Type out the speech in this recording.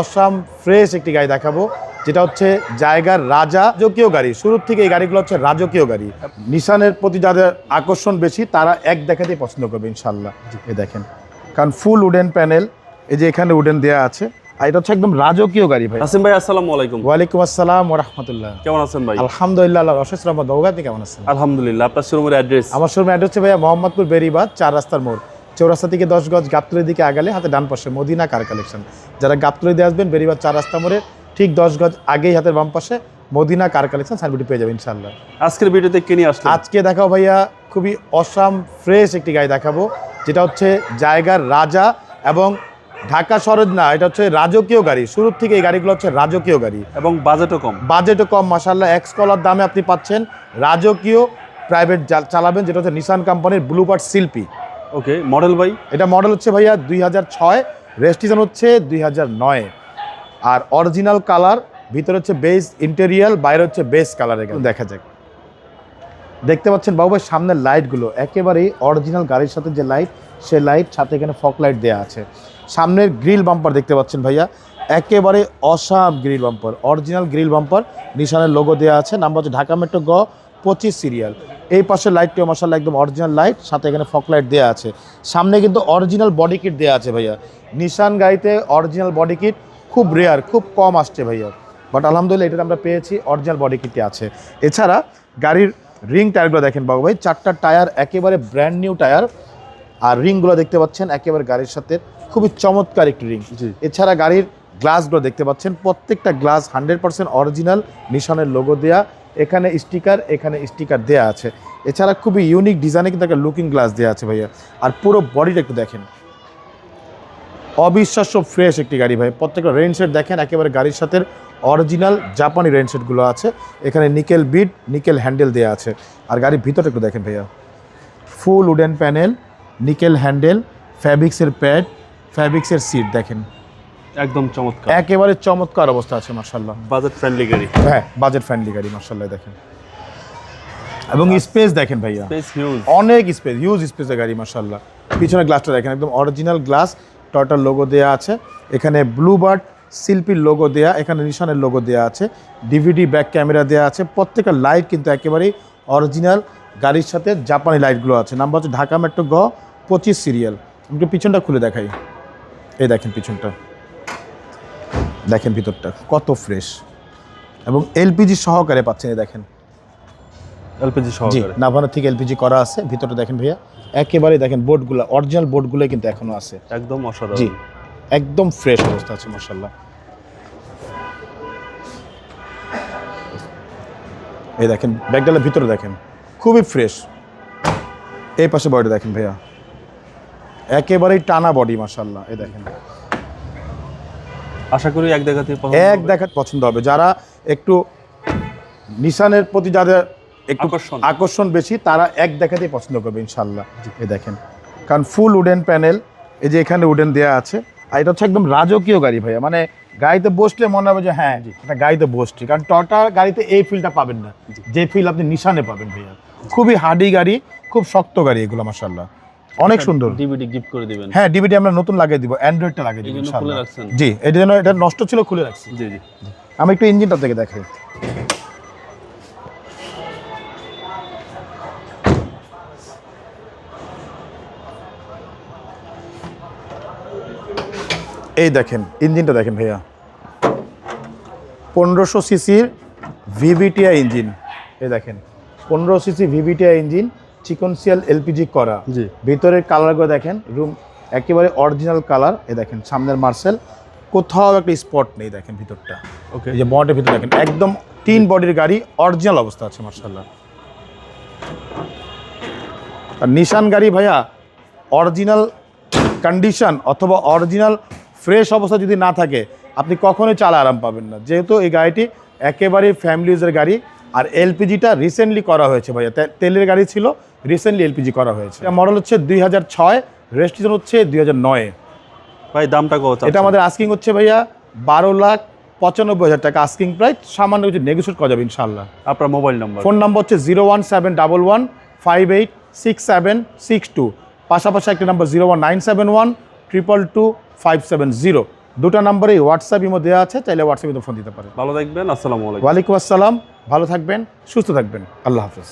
Awesome fresh একটি গাড়ি দেখাবো যেটা হচ্ছে জায়গার রাজা রাজকীয় গাড়ি। শুরুর থেকে এই গাড়িগুলো হচ্ছে রাজকীয় গাড়ি। নিশানের প্রতি যাদের আকর্ষণ বেশি তারা এক দেখাতেই পছন্দ করবে ইনশাল্লাহ। এই দেখেন কারণ ফুল উডেন প্যানেল এই যে এখানে উডেন দেয়া আছে আর এটা হচ্ছে একদম রাজকীয় গাড়ি ভাই। নাসিম ভাই আসসালামু আলাইকুম। ওয়ালাইকুম আসসালাম ওরহমতুল্লাহ কেমন আছেন ভাই? আলহামদুলিল্লাহ অশেষ রহমত কেমন আছেন? আলহামদুলিল্লাহ আপনার শোরুমের অ্যাড্রেস আমার শোরুম অ্যাড্রেস হচ্ছে ভাইয়া মোহাম্মদপুর বেরিবাদ চার রাস্তার মোড়। চৌরাস্তা থেকে দশ গজ গাবতলির দিকে আগালে হাতে ডান পাশে মদিনা কার কালেকশন যারা গাবতলি দিয়ে আসবেন বেরিবার চার রাস্তা মোড়ে ঠিক দশ গজ আগেই হাতের বাম পাশে মদিনা কার কালেকশন সাইনবোর্ডে পেয়ে যাবেন ইনশাল্লাহ আজকের ভিডিওতে কিনে আসলে আজকে দেখাও ভাইয়া খুবই অসাম ফ্রেশ একটি গাড়ি দেখাবো যেটা হচ্ছে জায়গার রাজা এবং ঢাকা শহরের না এটা হচ্ছে রাজকীয় গাড়ি। শুরুর থেকে এই গাড়িগুলো হচ্ছে রাজকীয় গাড়ি। এবং বাজেটও কম। বাজেটও কম মাসাল্লাহ এক্স কলার দামে আপনি পাচ্ছেন রাজকীয় প্রাইভেট চালাবেন যেটা হচ্ছে নিসান কোম্পানির ব্লুবার্ড শিল্পী ওকে মডেল ভাই? এটা মডেল হচ্ছে ভাইয়া দুই হাজার ছয় রেজিস্ট্রেশন হচ্ছে দুই হাজার নয়। আর অরিজিনাল কালার ভিতরে হচ্ছে বেস ইন্টেরিয়াল বাইরে হচ্ছে বেস কালার এখানে দেখা যাক। দেখতে পাচ্ছেন বাবু ভাই সামনের লাইটগুলো একেবারেই অরিজিনাল গাড়ির সাথে যে লাইট সে লাইট সাথে এখানে ফক লাইট দেওয়া আছে। সামনের গ্রিল বাম্পার দেখতে পাচ্ছেন ভাইয়া একেবারে awesome grill bumper original grill bumper নিশানের logo দেওয়া আছে। নাম্বার হচ্ছে ঢাকা মেট্রো গ পঁচিশ সিরিয়াল এই পাশের লাইটটিও মশাল্লা একদম অরিজিনাল লাইট সাথে এখানে ফক লাইট দেওয়া আছে। সামনে কিন্তু অরিজিনাল বডি কিট দেওয়া আছে ভাইয়া। নিশান গাড়িতে অরিজিনাল বডি কিট খুব রেয়ার খুব কম আসছে ভাইয়া। বাট আলহামদুলিল্লাহ এটা আমরা পেয়েছি অরিজিনাল বডি কিটে আছে। এছাড়া গাড়ির রিং টায়ারগুলো দেখেন বাবু ভাই চারটা টায়ার একেবারে ব্র্যান্ড নিউ টায়ার আর রিংগুলো দেখতে পাচ্ছেন একেবারে গাড়ির সাথে খুবই চমৎকার একটি রিং এছাড়া গাড়ির গ্লাসগুলো দেখতে পাচ্ছেন প্রত্যেকটা গ্লাস হান্ড্রেড পার্সেন্ট অরিজিনাল নিশানের লোগো দেয়া। এখানে স্টিকার এখানে স্টিকার দেয়া আছে। এছাড়া খুবই ইউনিক ডিজাইনে কিন্তু একটা লুকিং গ্লাস দেওয়া আছে ভাইয়া। আর পুরো বডিটা একটু দেখেন। অবিশ্বাস্য ফ্রেশ একটি গাড়ি ভাই। প্রত্যেকটা রেন সেট দেখেন, একেবারে গাড়ির সাথে অরিজিনাল জাপানি রেন সেটগুলো আছে। এখানে নিকেল বিট নিকেল হ্যান্ডেল দেওয়া আছে। আর গাড়ির ভিতরটা একটু দেখেন ভাইয়া। Full wooden panel nickel handle ফ্যাব্রিক্সের pad ফ্যাব্রিক্সের সিট দেখেন। একদম চমৎকার। একেবারে চমৎকার অবস্থা আছে মার্শাল্লাহ বাজেট ফ্রেন্ডলি গাড়ি। হ্যাঁ বাজেট ফ্রেন্ডলি গাড়ি মার্শাল্লাহ দেখেন। এবং স্পেস দেখেন ভাইয়া। স্পেস হিউজ অনেক স্পেস ইউজ স্পেসের গাড়ি মার্শাল্লাহ পিছনে গ্লাসটা দেখেন একদম অরিজিনাল গ্লাস টয়টার লোগো দেওয়া আছে। এখানে ব্লুবার্ড শিল্পীর লোগো দেয়া এখানে নিশানের লোগো দেওয়া আছে। ডিভিডি ব্যাক ক্যামেরা দেওয়া আছে। প্রত্যেকটা লাইট কিন্তু একেবারেই অরিজিনাল গাড়ির সাথে জাপানি লাইটগুলো আছে। নাম্বার হচ্ছে ঢাকা মেট্রো গ পঁচিশ সিরিয়াল আমি একটু পিছনটা খুলে দেখাই। এই দেখেন পিছনটা। দেখেন ভিতরটা কত ফ্রেশ এবং এলপিজি সহকারে পাচ্ছেন দেখেন। এলপিজি সহকারে। নাভানো থেকে এলপিজি করা আছে ভিতরটা দেখেন ভাইয়া। একেবারে দেখেন বোর্ডগুলো অরিজিনাল বোর্ডগুলো কিন্তু এখনও আছে। একদম অসাধারণ। জি একদম ফ্রেশ অবস্থা আছে মার্শাল্লাহ এই দেখেন ব্যাগডালের ভিতরে দেখেন খুবই ফ্রেশ এই পাশে বডি দেখেন ভাইয়া। একেবারেই টানা বডি মার্শাল্লাহ এই দেখেন। আশা করি এক দেখাতে এক দেখা পছন্দ হবে। যারা একটু নিশানের প্রতি যাদের একটু আকর্ষণ। বেশি তারা এক দেখাতেই পছন্দ করবে ইনশাল্লাহ এই দেখেন কারণ ফুল উডেন প্যানেল এই যে এখানে উডেন দেয়া আছে আর এটা হচ্ছে একদম রাজকীয় গাড়ি ভাইয়া। মানে গাড়িতে বসলে মনে হবে যে হ্যাঁ এটা গাড়িতে বসছি কারণ টটা গাড়িতে এই ফিলটা পাবেন না। যে ফিল আপনি নিশানে পাবেন ভাইয়া। খুবই হার্ডি গাড়ি খুব শক্ত গাড়ি এগুলো মাসাল্লাহ অনেক সুন্দর। ডিভিডি গিফট করে দিবেন। হ্যাঁ ডিভিডি আমরা নতুন লাগিয়ে দিব অ্যান্ড্রয়েডটা লাগিয়ে দিব খুলে রাখছেন? জি এই জন্য এটা নষ্ট ছিল খুলে রাখছি। জি জি। আমি একটু ইঞ্জিনটা থেকে দেখাই। এই দেখেন ইঞ্জিনটা দেখেন ভাইয়া। পনেরোশো সিসির ভিভিটিআই ইঞ্জিন। এই দেখেন পনেরো সিসি ভিভিটিআই ইঞ্জিন। চিকনসিয়াল এলপিজি করা। জি। ভিতরের কালারগুলো দেখেন রুম একেবারে অরিজিনাল কালার এ দেখেন সামনের মার্সেল। কোথাও একটা স্পট নেই দেখেন ভিতরটা। ওকে। এই যে বডির ভিতর দেখেন একদম তিন বডির গাড়ি অরিজিনাল অবস্থা আছে মার্শাল্লাহ। আর নিশান গাড়ি ভাইয়া অরিজিনাল কন্ডিশন অথবা অরিজিনাল ফ্রেশ অবস্থা যদি না থাকে আপনি কখনোই চালা আরাম পাবেন না। যেহেতু এই গাড়িটি একেবারেই ফ্যামিলিজের গাড়ি আর এলপিজিটা রিসেন্টলি করা হয়েছে ভাইয়া। তেলের গাড়ি ছিল রিসেন্টলি এলপিজি করা হয়েছে। মডেল হচ্ছে দুই হাজার ছয় রেজিস্ট্রেশন হচ্ছে দুই হাজার নয়। ভাই দামটা কত এটা আমাদের আস্কিং হচ্ছে ভাইয়া বারো লাখ পঁচানব্বই হাজার টাকা আস্কিং প্রাইস সামান্য কিছু নেগোসিয়েট করা যাবে ইনশাল্লাহ আপনার মোবাইল নাম্বার ফোন নাম্বার হচ্ছে zero one seven double one five eight six seven six two পাশাপাশি একটা number zero one nine seven one triple two five seven zero দুটো নাম্বারে হোয়াটসঅ্যাপ ইমো দেওয়া আছে চাইলে হোয়াটসঅ্যাপ ফোন দিতে পারে ভালো থাকবেন আসসালামু আলাইকুম। ওয়ালাইকুম আসসালাম ভালো থাকবেন সুস্থ থাকবেন আল্লাহ হাফেজ।